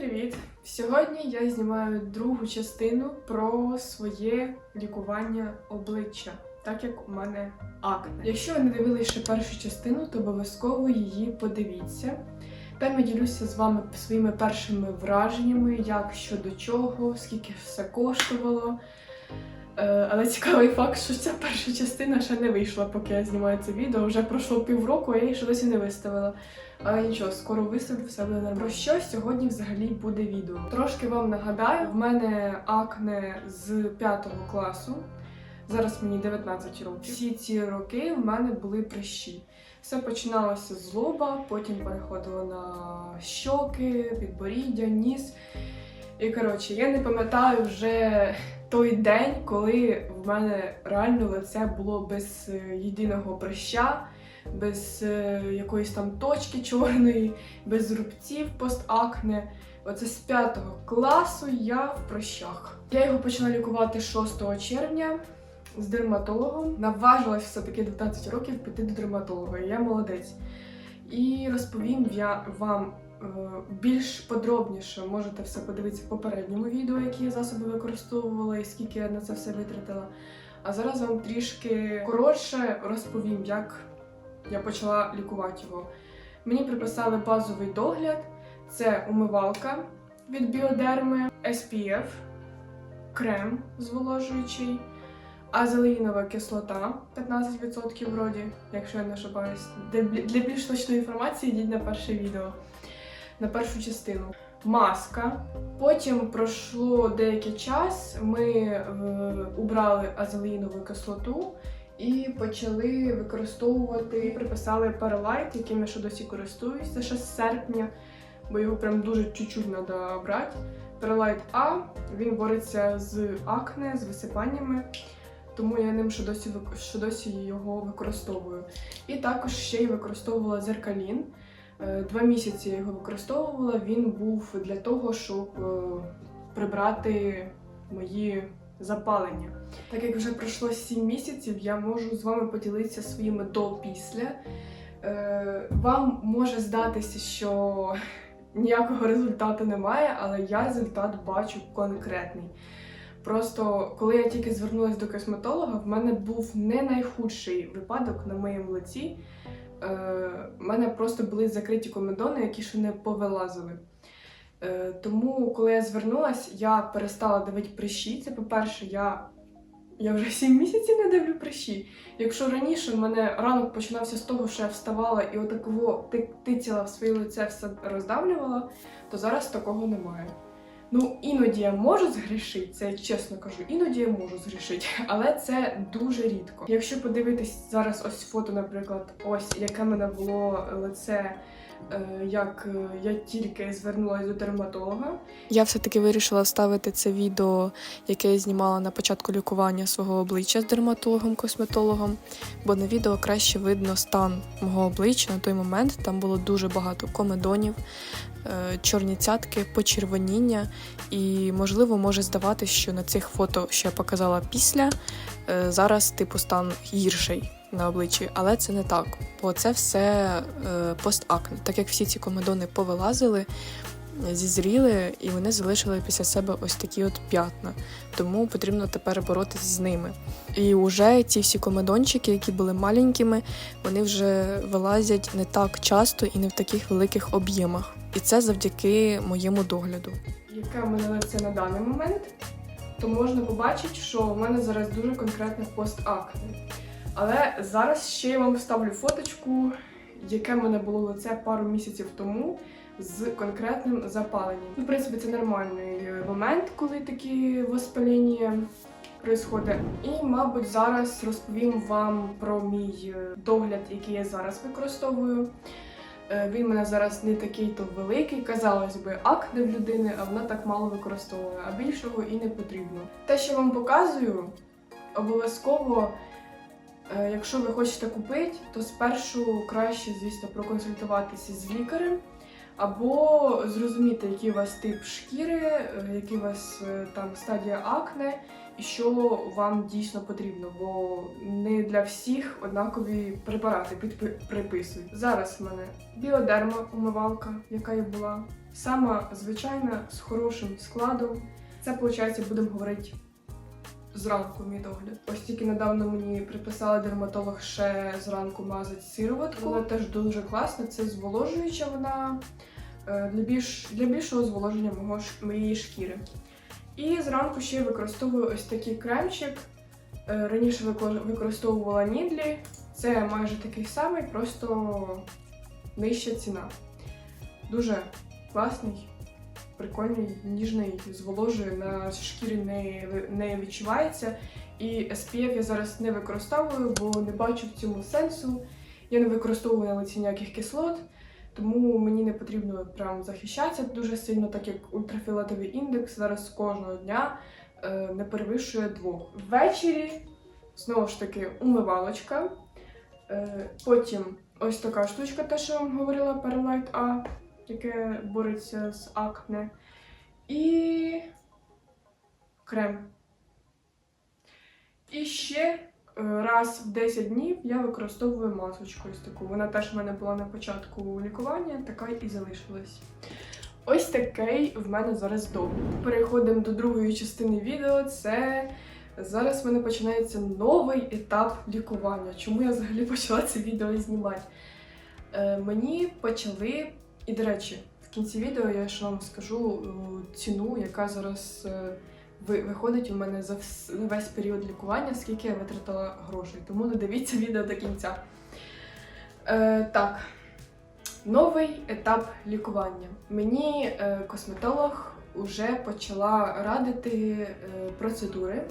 привіт! Сьогодні я знімаю другу частину про своє лікування обличчя, так як у мене акне. Якщо ви не дивилися ще першу частину, то обов'язково її подивіться. Там я ділюся з вами своїми першими враженнями, як що до чого, скільки все коштувало. Е, Але цікавий факт, що ця перша частина ще не вийшла, поки я знімаю це відео. Вже пройшло півроку, а я її ще досі не виставила. Але нічого, скоро виставлю, все буде нормально. Про що сьогодні взагалі буде відео? Трошки вам нагадаю, в мене акне з 5 класу. Зараз мені 19 років. Всі ці роки в мене були прищі. Все починалося з лоба, потім переходило на щоки, підборіддя, ніс. І коротше, я не пам'ятаю вже той день, коли в мене реально лице було без е, єдиного прища, без е, якоїсь там точки чорної, без рубців постакне. Оце з 5 класу я в прищах. Я його почала лікувати 6 червня з дерматологом. Наважилась все-таки 19 років піти до дерматолога. Я молодець. І розповім я вам більш подробніше. Можете все подивитися в попередньому відео, які я засоби використовувала і скільки я на це все витратила. А зараз вам трішки коротше розповім, як я почала лікувати його. Мені приписали базовий догляд: це умивалка від біодерми, SPF, крем зволожуючий, азелеїнова кислота 15% вроді, якщо я не ошибаюсь. Для більш точної інформації йдіть на перше відео, на першу частину. Маска. Потім пройшло деякий час. Ми е, убрали азелеїнову кислоту і почали використовувати. Приписали Паралайт, яким я ще досі користуюсь. Це ще з серпня, бо його прям дуже чуть-чуть треба брати. Паралайт А він бореться з акне, з висипаннями. Тому я ним ще досі, ще досі його використовую. І також ще й використовувала зеркалін. Е, Два місяці я його використовувала. Він був для того, щоб е, прибрати мої запалення. Так як вже пройшло 7 місяців, я можу з вами поділитися своїми до-після. Е, Вам може здатися, що ніякого результату немає, але я результат бачу конкретний. Просто коли я тільки звернулася до косметолога, в мене був не найхудший випадок на моєму лиці. Е, в мене просто були закриті комедони, які ще не повилазили. Е, тому, коли я звернулася, я перестала давити прищі. Це, по-перше, я, я вже 7 місяців не дивлю прищі. Якщо раніше в мене ранок починався з того, що я вставала і отаково тицяла в своє лице все роздавлювала, то зараз такого немає. Ну, іноді я можу згрішити, це я чесно кажу, іноді я можу згрішити, але це дуже рідко. Якщо подивитись зараз ось фото, наприклад, ось яке мене було лице, як е, я тільки звернулася до дерматолога. Я все-таки вирішила вставити це відео, яке я знімала на початку лікування свого обличчя з дерматологом-косметологом, бо на відео краще видно стан мого обличчя на той момент. Там було дуже багато комедонів, е, чорні цятки, почервоніння, і можливо може здаватися, що на цих фото, що я показала після, е, зараз типу стан гірший на обличчі, але це не так, бо це все е, постакне, так як всі ці комедони повилазили зізріли, і вони залишили після себе ось такі от п'ятна. Тому потрібно тепер боротися з ними. І вже ці всі комедончики, які були маленькими, вони вже вилазять не так часто і не в таких великих об'ємах. І це завдяки моєму догляду. яке в мене лице на даний момент, то можна побачити, що в мене зараз дуже конкретне постакне. Але зараз ще я вам вставлю фоточку, яке в мене було лице пару місяців тому з конкретним запаленням. Ну, в принципі, це нормальний момент, коли такі воспалення происходить. І, мабуть, зараз розповім вам про мій е, догляд, який я зараз використовую. Е, Він мене зараз не такий то великий, казалось би, акне в людини, а вона так мало використовує, а більшого і не потрібно. Те, що вам показую, обов'язково, якщо ви хочете купити, то спершу краще, звісно, проконсультуватися з лікарем. Або зрозуміти, який у вас тип шкіри, е, який у вас е, там стадія акне, і що вам дійсно потрібно, бо не для всіх однакові препарати приписують. Зараз в мене біодерма умивалка, яка і була. Сама звичайна, з хорошим складом. Це, виходить, будемо говорити зранку мій догляд. Ось тільки недавно мені приписала дерматолог ще зранку мазати сироватку. Вона теж дуже класна, це зволожуюча вона е, для, більш, для більшого зволоження мого, моєї шкіри. І зранку ще використовую ось такий кремчик. Е, Раніше вико- використовувалаНідлі. Це майже такий самий, просто нижча ціна. Дуже класний, прикольний, ніжний, зволожує, на шкірі не, не відчувається. І SPF я зараз не використовую, бо не бачу в цьому сенсу. Я не використовую на лиці ніяких кислот, тому мені не потрібно прям захищатися дуже сильно, так як ультрафіолетовий індекс зараз кожного дня е, не перевищує двох. Ввечері знову ж таки умивалочка. Е, потім ось така штучка, те, що я вам говорила, Perlite A, яке бореться з акне. І крем. І ще е, раз в 10 днів я використовую масочку ось таку. Вона теж в мене була на початку лікування, така і залишилась. Ось такий в мене зараз дом. Переходимо до другої частини відео. Це зараз в мене починається новий етап лікування. Чому я взагалі почала це відео знімати? Е, мені почали, і до речі, в кінці відео я ще вам скажу е, ціну, яка зараз е, виходить у мене за весь період лікування, скільки я витратила грошей. Тому додивіться відео до кінця. Е, так, новий етап лікування. Мені е, косметолог вже почала радити процедури,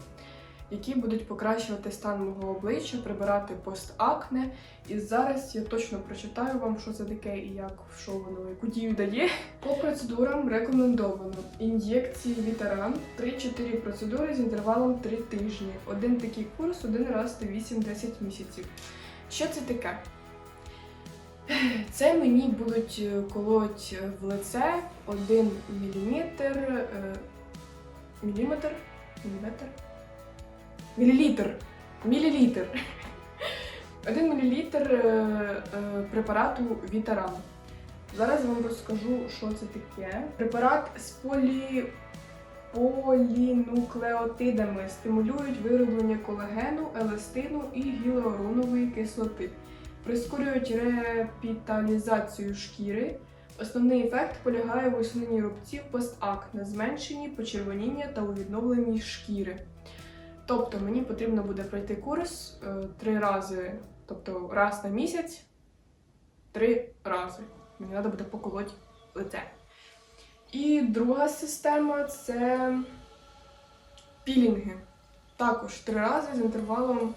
які будуть покращувати стан мого обличчя, прибирати постакне. І зараз я точно прочитаю вам, що це таке і як що воно, яку дію дає. По процедурам рекомендовано ін'єкції Вітеран 3-4 процедури з інтервалом 3 тижні. Один такий курс один раз на 8-10 місяців. Що це таке? Це мені будуть е, колоть е, в лице 1 міліметр. е, Міліметр? Міліметр? Мілілітр. Мілілітр. Один мілілітр е, е, препарату Вітаран. Зараз вам розкажу, що це таке. Препарат з полі... полінуклеотидами стимулюють вироблення колагену, еластину і гіалуронової кислоти. Прискорюють репіталізацію шкіри. Основний ефект полягає в усуненні рубців постакне, зменшенні почервоніння та у відновленні шкіри. Тобто мені потрібно буде пройти курс е, три рази, тобто раз на місяць, три рази. Мені треба буде поколоть лице. І друга система це пілінги. Також три рази з інтервалом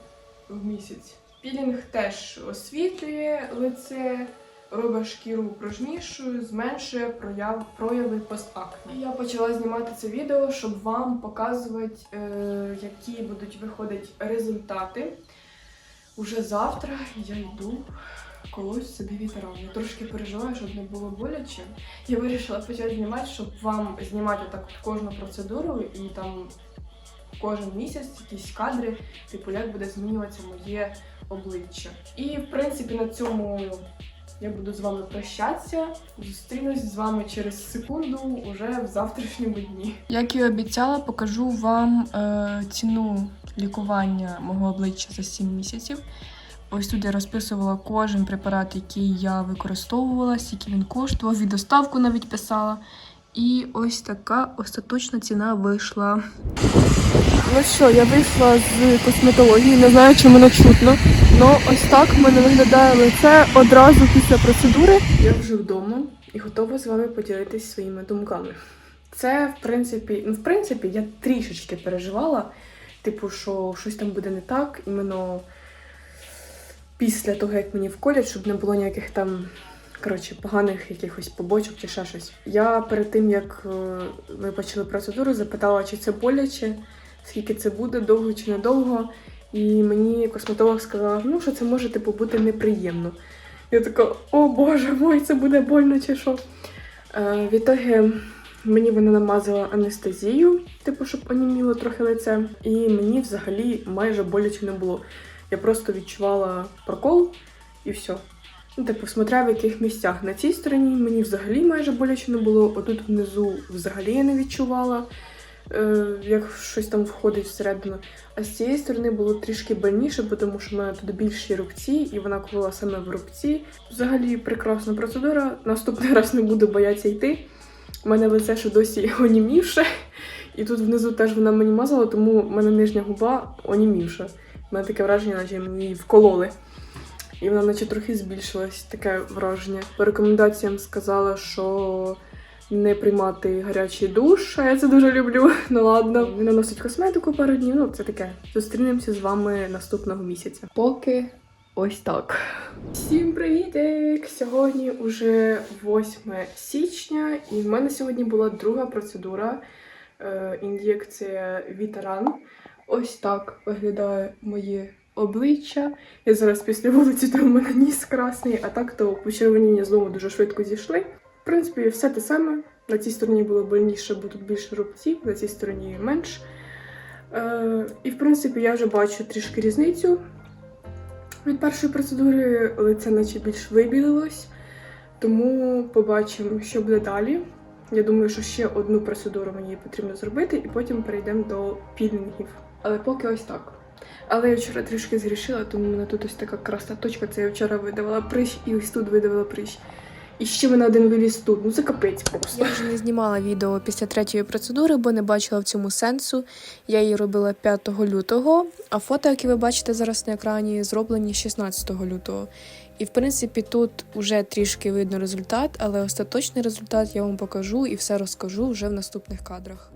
в місяць. Пілінг теж освітлює лице, робить шкіру пружнішою, зменшує прояв, прояви постакне. Я почала знімати це відео, щоб вам показувати, е, які будуть виходити результати. Уже завтра я йду колоть собі вітеран. Я трошки переживаю, щоб не було боляче. Я вирішила почати знімати, щоб вам знімати так кожну процедуру і там кожен місяць якісь кадри, типу, як буде змінюватися моє обличчя. І в принципі на цьому я буду з вами прощатися. Зустрінусь з вами через секунду уже в завтрашньому дні. Як і обіцяла, покажу вам е, ціну лікування мого обличчя за 7 місяців. Ось тут я розписувала кожен препарат, який я використовувала, скільки він коштував, і доставку навіть писала. І ось така остаточна ціна вийшла. Ну що, я вийшла з косметології, не знаю, чи мене чутно. Ну ось так в мене виглядає лице одразу після процедури. Я вже вдома і готова з вами поділитися своїми думками. Це, в принципі, ну, в принципі, я трішечки переживала, типу, що щось там буде не так, іменно після того, як мені вколять, щоб не було ніяких там. Коротше, поганих якихось побочок чи ще щось. Я перед тим, як е, ми почали процедуру, запитала, чи це боляче, скільки це буде, довго чи недовго. І мені косметолог сказала, ну, що це може типу, бути неприємно. Я така, о боже мой, це буде больно чи що. Е, в ітогі мені вона намазала анестезію, типу, щоб оніміло трохи лице. І мені взагалі майже боляче не було. Я просто відчувала прокол і все. Ну, типу, смотря в яких місцях. На цій стороні мені взагалі майже боляче не було, отут внизу взагалі я не відчувала, як щось там входить всередину. А з цієї сторони було трішки больніше, бо тому що в мене тут більші рубці, і вона колола саме в рубці. Взагалі прекрасна процедура. Наступний раз не буду боятися йти. У мене лице ще досі онімівше. І тут внизу теж вона мені мазала, тому в мене нижня губа онімівша. У мене таке враження, наче її вкололи. І вона наче трохи збільшилась, таке враження. По рекомендаціям сказала, що не приймати гарячий душ, а я це дуже люблю. Ну ладно, не наносить косметику пару днів. Ну це таке. Зустрінемося з вами наступного місяця. Поки ось так. Всім привітик! Сьогодні уже 8 січня, і в мене сьогодні була друга процедура е, ін'єкція Вітеран. Ось так виглядає моє обличчя. Я зараз після вулиці, то в мене ніс красний, а так то почервоніння знову дуже швидко зійшли. В принципі, все те саме. На цій стороні було больніше, бо тут більше рубців, на цій стороні менш. Е, і в принципі я вже бачу трішки різницю. Від першої процедури лице наче більш вибілилось, тому побачимо, що буде далі. Я думаю, що ще одну процедуру мені потрібно зробити, і потім перейдемо до пілінгів. Але поки ось так. Але я вчора трішки згрішила, тому в мене тут ось така красна точка. Це я вчора видавала прищ і ось тут видавала прищ. І ще мене один виліз тут. Ну це капець просто. Я вже не знімала відео після третьої процедури, бо не бачила в цьому сенсу. Я її робила 5 лютого, а фото, які ви бачите зараз на екрані, зроблені 16 лютого. І в принципі тут вже трішки видно результат, але остаточний результат я вам покажу і все розкажу вже в наступних кадрах.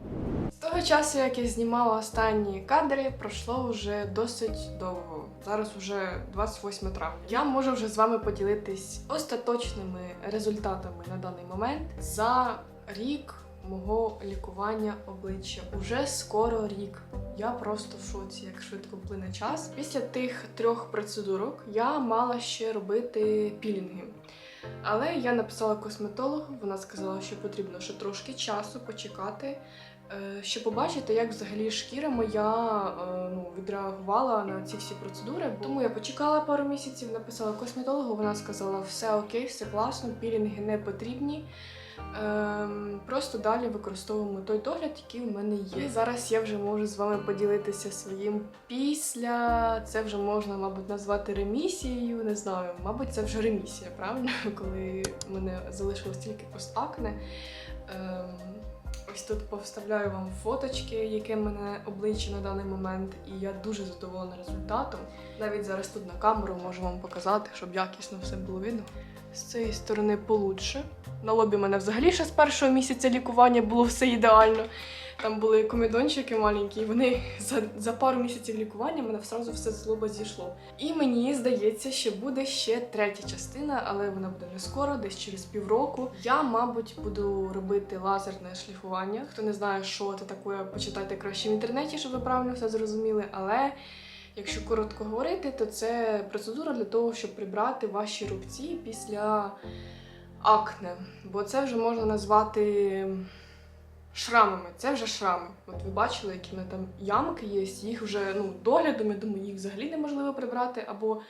З того часу, як я знімала останні кадри, пройшло вже досить довго. Зараз вже 28 травня. Я можу вже з вами поділитись остаточними результатами на даний момент за рік мого лікування обличчя. Уже скоро рік. Я просто в шоці, як швидко плине час. Після тих трьох процедурок я мала ще робити пілінги. Але я написала косметологу, вона сказала, що потрібно ще трошки часу почекати, щоб побачити, як взагалі шкіра моя е, ну, відреагувала на ці всі процедури. Тому я почекала пару місяців, написала косметологу, вона сказала, все окей, все класно, пілінги не потрібні. Ем, просто далі використовуємо той догляд, який у мене є. І зараз я вже можу з вами поділитися своїм після. Це вже можна, мабуть, назвати ремісією. Не знаю, мабуть, це вже ремісія, правильно? Коли в мене залишилось тільки постакне. Ось тут повставляю вам фоточки, яке мене обличчя на даний момент, і я дуже задоволена результатом. Навіть зараз тут на камеру можу вам показати, щоб якісно все було видно. З цієї сторони получше. На лобі мене взагалі ще з першого місяця лікування було все ідеально. Там були комедончики маленькі, вони за, за пару місяців лікування мене одразу все з лоба зійшло. І мені здається, що буде ще третя частина, але вона буде не скоро, десь через півроку. Я, мабуть, буду робити лазерне шліфування. Хто не знає, що це таке, почитайте краще в інтернеті, щоб ви правильно все зрозуміли. Але Якщо коротко говорити, то це процедура для того, щоб прибрати ваші рубці після акне. Бо це вже можна назвати шрамами. Це вже шрами. От ви бачили, які в мене там ямки є, їх вже ну, доглядом, я думаю, їх взагалі неможливо прибрати, або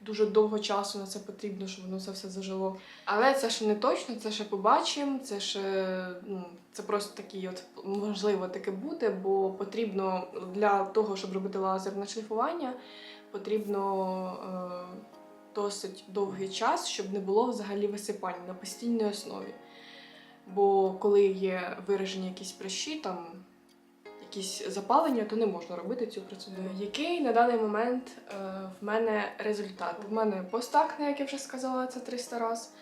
дуже довго часу на це потрібно, щоб воно це все зажило. Але це ще не точно, це ще побачимо. Це ще ну, це просто такі, от можливо таке буде, бо потрібно для того, щоб робити лазерне шліфування, потрібно е, досить довгий час, щоб не було взагалі висипань на постійній основі. Бо коли є виражені якісь прищі, там якісь запалення, то не можна робити цю процедуру. Який на даний момент е, в мене результат? В мене постакне, як я вже сказала, це 300 раз,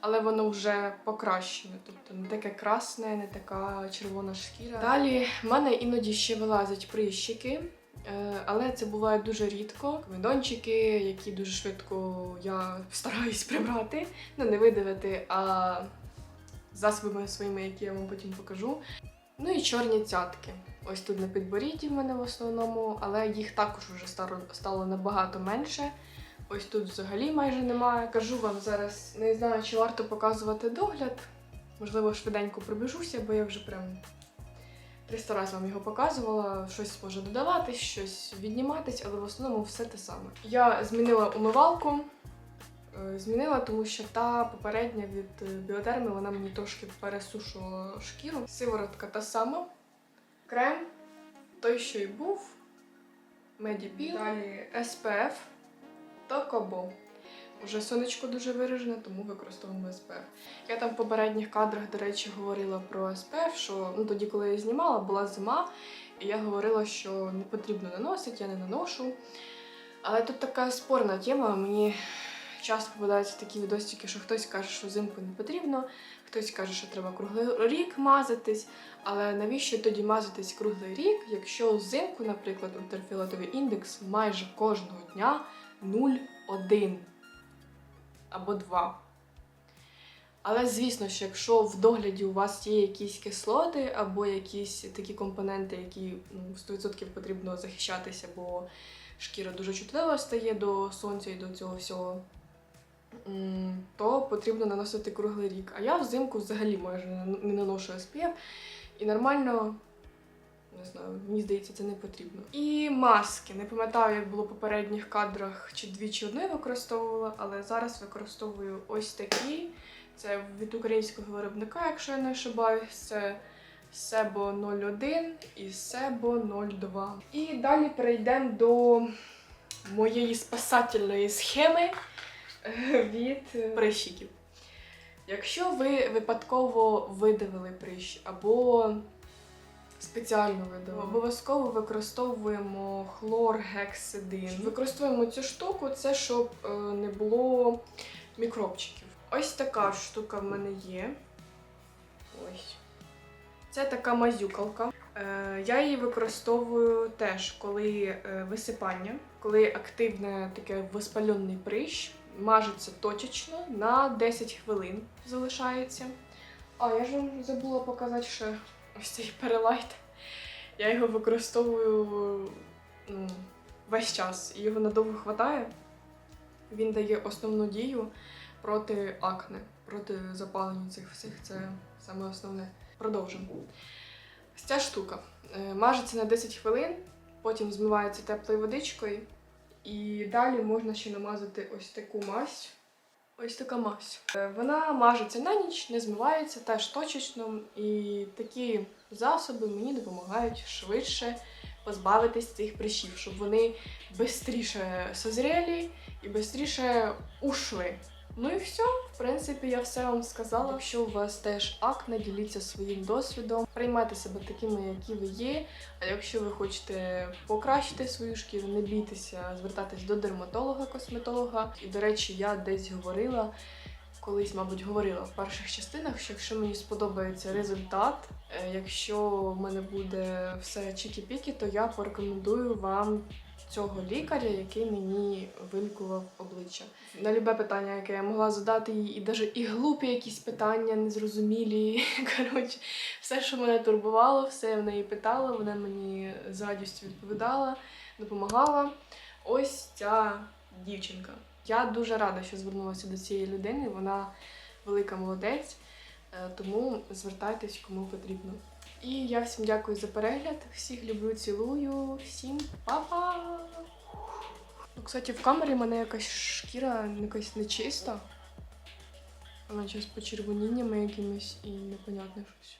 але воно вже покращене, тобто не таке красне, не така червона шкіра. Далі в мене іноді ще вилазять прищики. е, Але це буває дуже рідко. Комедончики, які дуже швидко я стараюсь прибрати, ну не видавити, а засобами своїми, які я вам потім покажу. Ну і чорні цятки. Ось тут на підборідді в мене в основному, але їх також вже стало, набагато менше. Ось тут взагалі майже немає. Кажу вам зараз, не знаю, чи варто показувати догляд. Можливо, швиденько пробіжуся, бо я вже прям 300 разів вам його показувала. Щось може додаватись, щось відніматись, але в основному все те саме. Я змінила умивалку. Е, змінила, тому що та попередня від е, біодерми вона мені трошки пересушувала шкіру. Сиворотка та сама. Крем, той, що й був. Медіпіл, далі SPF та Кобо. Уже сонечко дуже виражене, тому використовуємо SPF. Я там в попередніх кадрах, до речі, говорила про SPF, що ну, тоді, коли я знімала, була зима, і я говорила, що не потрібно наносити, я не наношу. Але тут така спорна тема. Мені часто попадаються такі відосики, що хтось каже, що взимку не потрібно, хтось каже, що треба круглий рік мазатись. Але навіщо тоді мазатись круглий рік, якщо взимку, наприклад, ультрафіолетовий індекс майже кожного дня 0,1 або 2. Але звісно, що якщо в догляді у вас є якісь кислоти або якісь такі компоненти, які ну, 100% потрібно захищатися, бо шкіра дуже чутлива стає до сонця і до цього всього, то потрібно наносити круглий рік. А я взимку взагалі майже не наношу SPF і нормально. Не знаю, мені здається, це не потрібно. І маски. Не пам'ятаю, як було в попередніх кадрах, чи дві, чи одну використовувала, але зараз використовую ось такі. Це від українського виробника, якщо я не ошибаюсь, це Себо 01 і Себо 02. І далі перейдемо до моєї спасательної схеми від прищиків. Якщо ви випадково видавили прищ або спеціально видавили, обов'язково використовуємо хлоргексидин. Використовуємо цю штуку, це щоб е, не було мікробчиків. Ось така штука в мене є. Ось. Це така мазюкалка. Е, я її використовую теж, коли е, висипання, коли активне таке воспалений прищ, мажеться точечно на 10 хвилин залишається. А, я ж вам забула показати ще ось цей перелайт. Я його використовую ну, весь час, і його надовго хватає. Він дає основну дію проти акне, проти запалення цих всіх. Це саме основне. Продовжимо. Ця штука е, мажеться на 10 хвилин, потім змивається теплою водичкою, і далі можна ще намазати ось таку мазь. Ось така мазь. Е, Вона мажеться на ніч, не змивається, теж точечно, і такі засоби мені допомагають швидше позбавитись цих прищів, щоб вони швидше созріли і швидше ушли. Ну і все, в принципі, я все вам сказала. Якщо у вас теж акне, діліться своїм досвідом, приймайте себе такими, які ви є. А якщо ви хочете покращити свою шкіру, не бійтеся звертатись до дерматолога, косметолога. І, до речі, я десь говорила. Колись, мабуть, говорила в перших частинах, що якщо мені сподобається результат, е, якщо в мене буде все чікі-пікі, то я порекомендую вам цього лікаря, який мені вилікував обличчя. На любе питання, яке я могла задати їй, і навіть і глупі якісь питання, незрозумілі. Коротше, все, що мене турбувало, все я в неї питала, вона мені з радістю відповідала, допомагала. Ось ця дівчинка. Я дуже рада, що звернулася до цієї людини. Вона велика молодець, е, тому звертайтесь кому потрібно. І я всім дякую за перегляд. Всіх люблю, цілую, всім па-па! Ну, кстати, в камері в мене якась шкіра якась нечиста. Вона зараз почервоніннями якимось і непонятне щось.